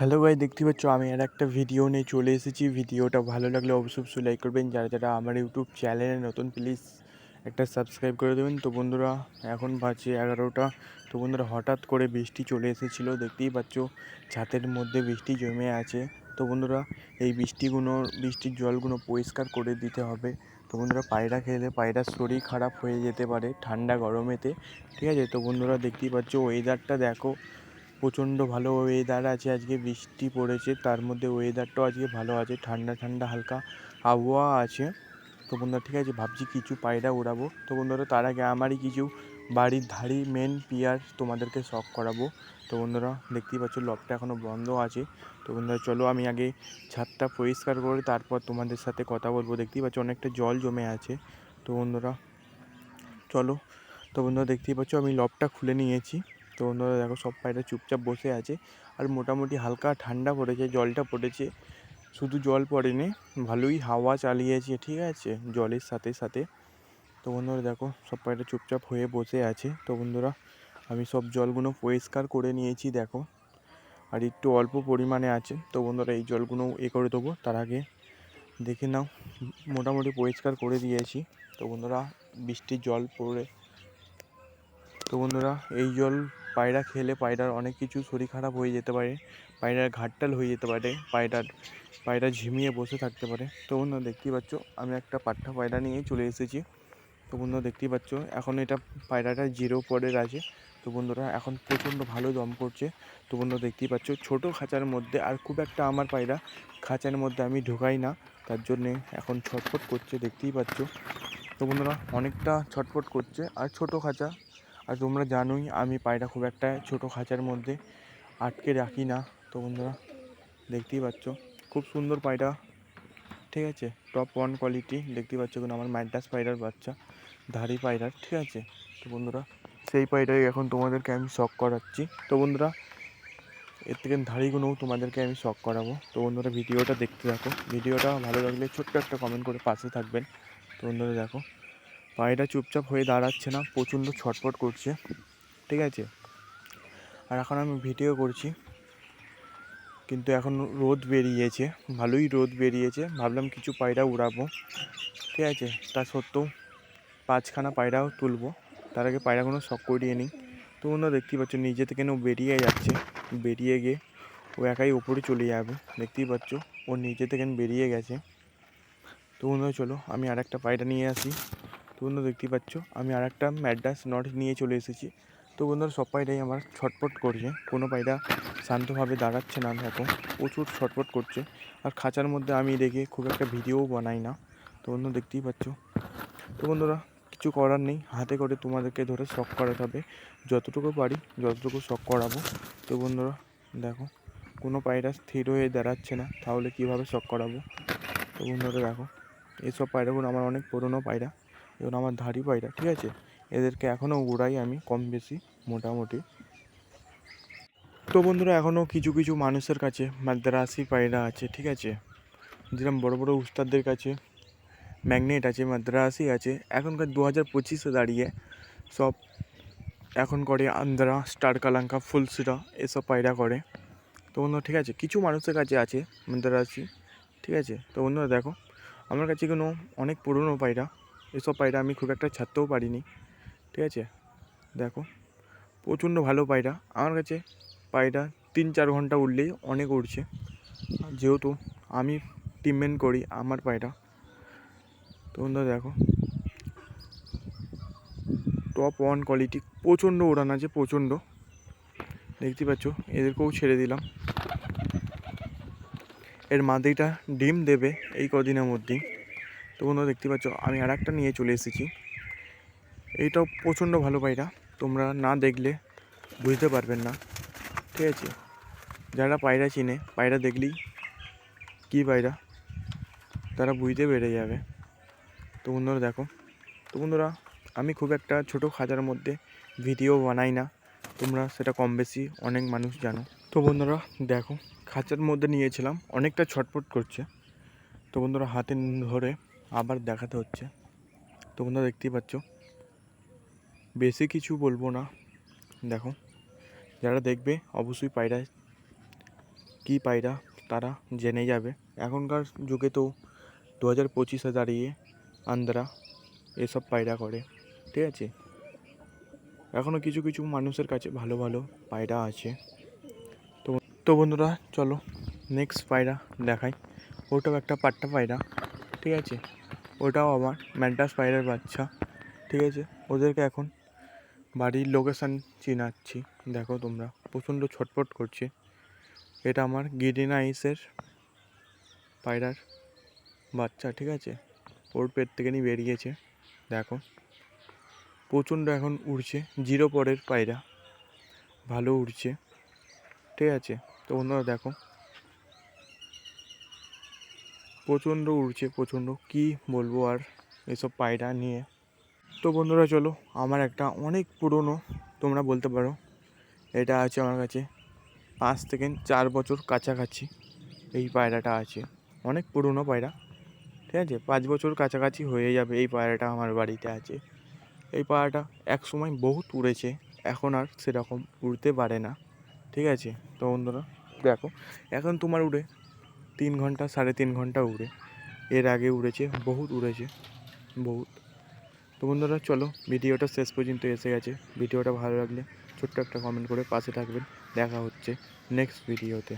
Hello ভাই দেখতে পাচ্ছ, আমি আর একটা ভিডিও নিয়ে চলে এসেছি। ভিডিওটা ভালো লাগলে অবশ্যই অবশ্যই লাইক করবেন। যারা যারা আমার ইউটিউব চ্যানেলে নতুন প্লিজ একটা সাবস্ক্রাইব করে দেবেন। তো বন্ধুরা, এখন বাজে এগারোটা। তো বন্ধুরা, হঠাৎ করে বৃষ্টি চলে এসেছিল, দেখতেই পাচ্ছ ছাতের মধ্যে বৃষ্টি জমে আছে। তো বন্ধুরা, এই বৃষ্টিগুলো বৃষ্টির জলগুলো পরিষ্কার করে দিতে হবে। তো বন্ধুরা, পায়রা খেলে পায়রার শরীর খারাপ হয়ে যেতে পারে ঠান্ডা গরমেতে। ঠিক আছে? তো বন্ধুরা, দেখতেই পাচ্ছ ওয়েদারটা দেখো। প্রচণ্ড ভালো ওয়েদার আছে, আজকে বৃষ্টি পড়েছে, তার মধ্যে ওয়েদারটাও আজকে ভালো আছে, ঠান্ডা ঠান্ডা হালকা আবহাওয়া আছে। তো বন্ধুরা ঠিক আছে, ভাবছি কিছু পায়রা উড়াবো। তো বন্ধুরা তার আগে আমারই কিছু বাড়ির ধারি মেন পিয়ার তোমাদেরকে শখ করাবো। তো বন্ধুরা দেখতেই পাচ্ছ লবটা এখনও বন্ধ আছে। তো বন্ধুরা চলো আমি আগে ছাদটা পরিষ্কার করে তারপর তোমাদের সাথে কথা বলব। দেখতেই পাচ্ছ অনেকটা জল জমে আছে। তো বন্ধুরা চলো, তো বন্ধুরা দেখতেই পাচ্ছ আমি লবটা খুলে নিয়েছি। তো বন্ধুরা দেখো সব পায়রা চুপচাপ বসে আছে আর মোটামুটি হালকা ঠান্ডা পড়েছে, জলটা পড়েছে। শুধু জল পড়েনি, ভালোই হাওয়া চালিয়েছে, ঠিক আছে? জলের সাথে সাথে। তো বন্ধুরা দেখো সব পায়রা চুপচাপ হয়ে বসে আছে। তো বন্ধুরা আমি সব জলগুলো পরিষ্কার করে নিয়েছি, দেখো। আর একটু অল্প পরিমাণে আছে। তো বন্ধুরা এই জলগুলো এ করে দেবো, তার আগে দেখে নাও। মোটামুটি পরিষ্কার করে দিয়েছি। তো বন্ধুরা বৃষ্টির জল পড়ে। তো বন্ধুরা এই জল পায়রা খেলে পায়রার অনেক কিছু শরীর খারাপ হয়ে যেতে পারে, পায়রার ঘাটটাল হয়ে যেতে পারে, পায়রার, পায়রা ঝিমিয়ে বসে থাকতে পারে। তো বন্ধুরা দেখতেই পাচ্ছ, আমি একটা পাট্টা পায়রা নিয়ে চলে এসেছি। তো বন্ধুরা দেখতেই পাচ্ছ, এখন এটা পায়রাটা জিরো পরের আছে। তো বন্ধুরা এখন প্রচণ্ড ভালো দম করছে। তো বন্ধুরা দেখতেই পাচ্ছ, ছোটো খাঁচার মধ্যে আর খুব একটা আমার পায়রা খাঁচার মধ্যে আমি ঢোকাই না। তার জন্যে এখন ছটফট করছে, দেখতেই পাচ্ছ। তো বন্ধুরা অনেকটা ছটফট করছে, আর ছোটো খাঁচা আর তোমরা জানোই আমি পায়রা খুব একটা ছোটো খাঁচার মধ্যে আটকে রাখি না। তো বন্ধুরা, দেখতেই পাচ্ছ, খুব সুন্দর পায়রা। ঠিক আছে? টপ ওয়ান কোয়ালিটি দেখতেই পাচ্ছ কিন্তু আমার ম্যাডাস পায়রার বাচ্চা ধারি পায়রার ঠিক আছে? তো বন্ধুরা, সেই পায়রাই এখন তোমাদেরকে আমি শখ করাচ্ছি। তো বন্ধুরা, এর থেকে ধাড়িগুলোও তোমাদেরকে আমি শখ করাবো। তো বন্ধুরা, ভিডিওটা দেখতে থাকো। ভিডিওটা ভালো লাগলে ছোট্ট একটা কমেন্ট করে পাশে থাকবেন। তো বন্ধুরা, দেখো পায়রা চুপচাপ হয়ে দাঁড়াচ্ছে না, প্রচণ্ড ছটফট করছে, ঠিক আছে? আর এখন আমি ভিডিও করছি, কিন্তু এখন রোদ বেরিয়েছে, ভালোই রোদ বেরিয়েছে, ভাবলাম কিছু পায়রা উড়াবো, ঠিক আছে? তা সত্ত্বেও পাঁচখানা পায়রাও তুলবো, তার আগে পায়রাগুলো শখ করিয়ে নিই। তো বন্ধুরা দেখতেই পাচ্ছ, নিজে থেকে ও বেরিয়ে যাচ্ছে, বেরিয়ে গিয়ে ও একাই ওপরে চলে যাবে, দেখতেই পাচ্ছ, ও নিজে থেকে বেরিয়ে গেছে। তো বন্ধুরা চলো, আমি আর একটা পায়রা নিয়ে আসি। তো বন্ধুরা দেখতেই পাচ্ছ, আমি আর একটা ম্যাডাস নট নিয়ে চলে এসেছি। তো বন্ধুরা সব পায়রাই আমার ছটপট করছে। কোনো পায়রা শান্তভাবে দাঁড়াচ্ছে না, দেখো, প্রচুর ছটপট করছে। আর খাঁচার মধ্যে আমি দেখে খুব একটা ভিডিও বানাই না। তো বন্ধু দেখতেই পাচ্ছ। তো বন্ধুরা, কিছু করার নেই। হাতে করে তোমাদেরকে ধরে শখ করাতে হবে। যতটুকু পারি, যতটুকু শখ করাবো। তো বন্ধুরা, দেখো, কোনো পায়রা স্থির হয়ে দাঁড়াচ্ছে না। তাহলে কীভাবে শখ করাবো? তো বন্ধুরা দেখো, এসব পায়রাগুলো আমার অনেক পুরনো পায়রা। এগুলো আমার ধাড়ি পায়রা, ঠিক আছে? এদেরকে এখনও উড়াই আমি কম বেশি, মোটামুটি। তো বন্ধুরা, এখনও কিছু কিছু মানুষের কাছে, মাদ্রাসি পায়রা আছে, ঠিক আছে? যেরকম বড় বড় উস্তাদদের কাছে, ম্যাগনেট আছে, মাদ্রাসি আছে, এখনকার দু হাজার পঁচিশে দাঁড়িয়ে সব এখন করে আন্দ্রা, স্টার কালাঙ্কা, ফুলসিরা, এসব পায়রা করে। তো বন্ধুরা, ঠিক আছে? কিছু মানুষের কাছে আছে মাদ্রাসি, ঠিক আছে? তো বন্ধুরা, দেখো, আমার কাছে কোনো অনেক পুরনো পায়রা এসব পায়রা আমি খুব একটা ছাড়তেও পারিনি, ঠিক আছে? দেখো, প্রচণ্ড ভালো পায়রা। আমার কাছে পায়রা তিন চার ঘণ্টা উঠলেই অনেক উঠছে। যেহেতু আমি ট্রিটমেন্ট করি আমার পায়রা। তো বন্ধুরা দেখো টপ ওয়ান কোয়ালিটি প্রচণ্ড ওড়ান আছে, প্রচণ্ড। দেখতে পাচ্ছ, এদেরকেও ছেড়ে দিলাম। এর মাদিটা ডিম দেবে এই কদিনের মধ্যেই। তো বন্ধুরা দেখতে পাচ্ছ, আমি আর একটা নিয়ে চলে এসেছি। এইটাও প্রচণ্ড ভালো পায়রা, তোমরা না দেখলে বুঝতে পারবেন না। ঠিক আছে? যারা পায়রা চিনে, পায়রা দেখলেই কী পায়রা? তারা বুঝতে পেরে যাবে। তো বন্ধুরা দেখো, তো বন্ধুরা আমি খুব একটা ছোটো খাঁচার মধ্যে ভিডিও বানাই না, তোমরা সেটা কম বেশি অনেক মানুষ জানো। তো বন্ধুরা দেখো, খাঁচার মধ্যে নিয়েছিলাম, অনেকটা ছটফট করছে। তো বন্ধুরা হাতে ধরে আবার দেখাতে হচ্ছে। তো বন্ধুরা দেখতেই পাচ্ছ। বেশি কিছু বলব না। দেখো, যারা দেখবে অবশ্যই পায়রা, কী পায়রা তারা জেনে যাবে। এখনকার যুগে তো দু হাজার পঁচিশে দাঁড়িয়ে আন্ধ্রা এসব পায়রা করে, ঠিক আছে? এখনও কিছু কিছু মানুষের কাছে ভালো ভালো পায়রা আছে। তো তো বন্ধুরা, চলো নেক্সট পায়রা দেখাই। ওটাও একটা পাট্টা পায়রা। ঠিক আছে? ওটাও আমার ম্যান্টাস পায়রার বাচ্চা, ঠিক আছে? ওদেরকে এখন বাড়ির লোকেশান চিনাচ্ছি। দেখো তোমরা, প্রচণ্ড ছটপট করছে। এটা আমার গিরিন আইসের পায়রার বাচ্চা, ঠিক আছে? ওর পেট থেকে নিয়ে বেরিয়েছে, দেখো। প্রচণ্ড এখন উড়ছে, জিরো পরের পায়রা, ভালো উড়ছে, ঠিক আছে? তো বন্ধুরা দেখো প্রচণ্ড উড়ছে, প্রচণ্ড। কি বলব আর এসব পায়রা নিয়ে? তো বন্ধুরা, চলো, আমার একটা অনেক পুরনো, তোমরা বলতে পারো, এটা আছে আমার কাছে। পাঁচ থেকে চার বছর কাছাকাছি এই পায়রাটা আছে। অনেক পুরনো পায়রা, ঠিক আছে? পাঁচ বছর কাছাকাছি হয়ে যাবে এই পায়রাটা আমার বাড়িতে আছে। এই পায়রাটা এক সময় বহুত উড়েছে, এখন আর সেরকম উড়তে পারে না, ঠিক আছে? তো বন্ধুরা, দেখো, এখন তোমার উড়ে তিন ঘণ্টা, সাড়ে তিন ঘণ্টা উড়ে। এর আগে উড়েছে, বহুত উড়েছে, বহুত। তো বন্ধুরা, চলো ভিডিওটা শেষ পর্যন্ত এসে গেছে। ভিডিওটা ভালো লাগলে ছোট্ট একটা কমেন্ট করে পাশে থাকবেন। দেখা হচ্ছে নেক্সট ভিডিওতে